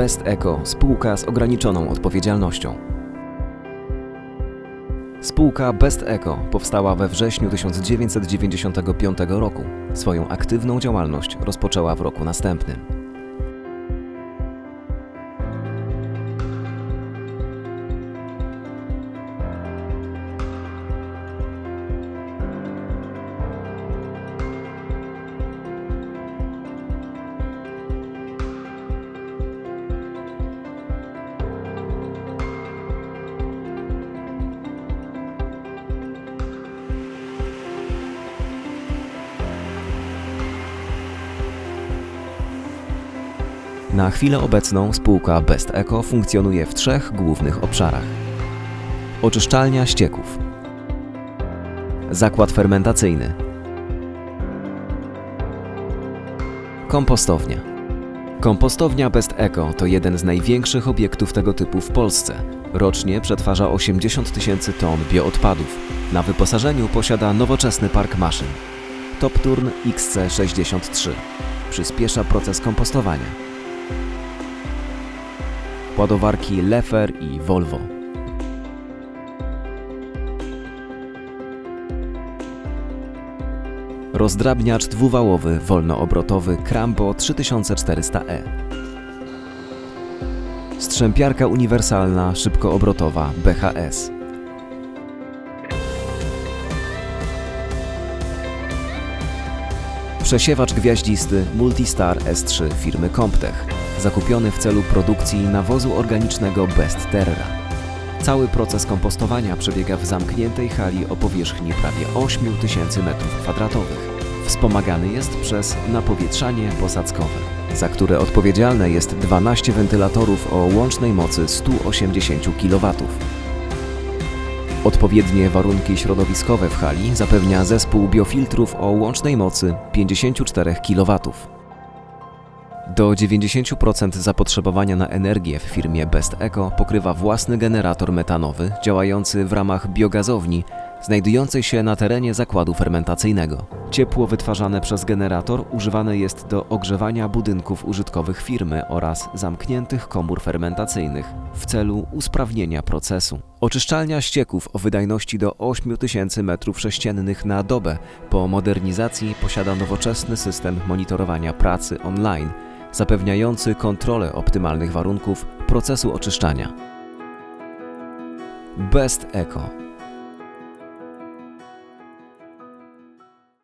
Best Eco spółka z ograniczoną odpowiedzialnością. Spółka Best Eco powstała we wrześniu 1995 roku. Swoją aktywną działalność rozpoczęła w roku następnym. Na chwilę obecną spółka Best Eco funkcjonuje w trzech głównych obszarach: oczyszczalnia ścieków, zakład fermentacyjny, kompostownia. Kompostownia Best Eco to jeden z największych obiektów tego typu w Polsce. Rocznie przetwarza 80 tysięcy ton bioodpadów. Na wyposażeniu posiada nowoczesny park maszyn. Topturn XC63 przyspiesza proces kompostowania ładowarki Lefer i Volvo. Rozdrabniacz dwuwałowy wolnoobrotowy Crambo 3400E. Strzępiarka uniwersalna szybkoobrotowa BHS. Przesiewacz gwiaździsty Multistar S3 firmy Comptech, zakupiony w celu produkcji nawozu organicznego Best Terra. Cały proces kompostowania przebiega w zamkniętej hali o powierzchni prawie 8000 m2. Wspomagany jest przez napowietrzanie posadzkowe, za które odpowiedzialne jest 12 wentylatorów o łącznej mocy 180 kW. Odpowiednie warunki środowiskowe w hali zapewnia zespół biofiltrów o łącznej mocy 54 kW. Do 90% zapotrzebowania na energię w firmie Best Eco pokrywa własny generator metanowy działający w ramach biogazowni znajdującej się na terenie zakładu fermentacyjnego. Ciepło wytwarzane przez generator używane jest do ogrzewania budynków użytkowych firmy oraz zamkniętych komór fermentacyjnych w celu usprawnienia procesu. Oczyszczalnia ścieków o wydajności do 8000 m3 na dobę po modernizacji posiada nowoczesny system monitorowania pracy online zapewniający kontrolę optymalnych warunków procesu oczyszczania. Best Eco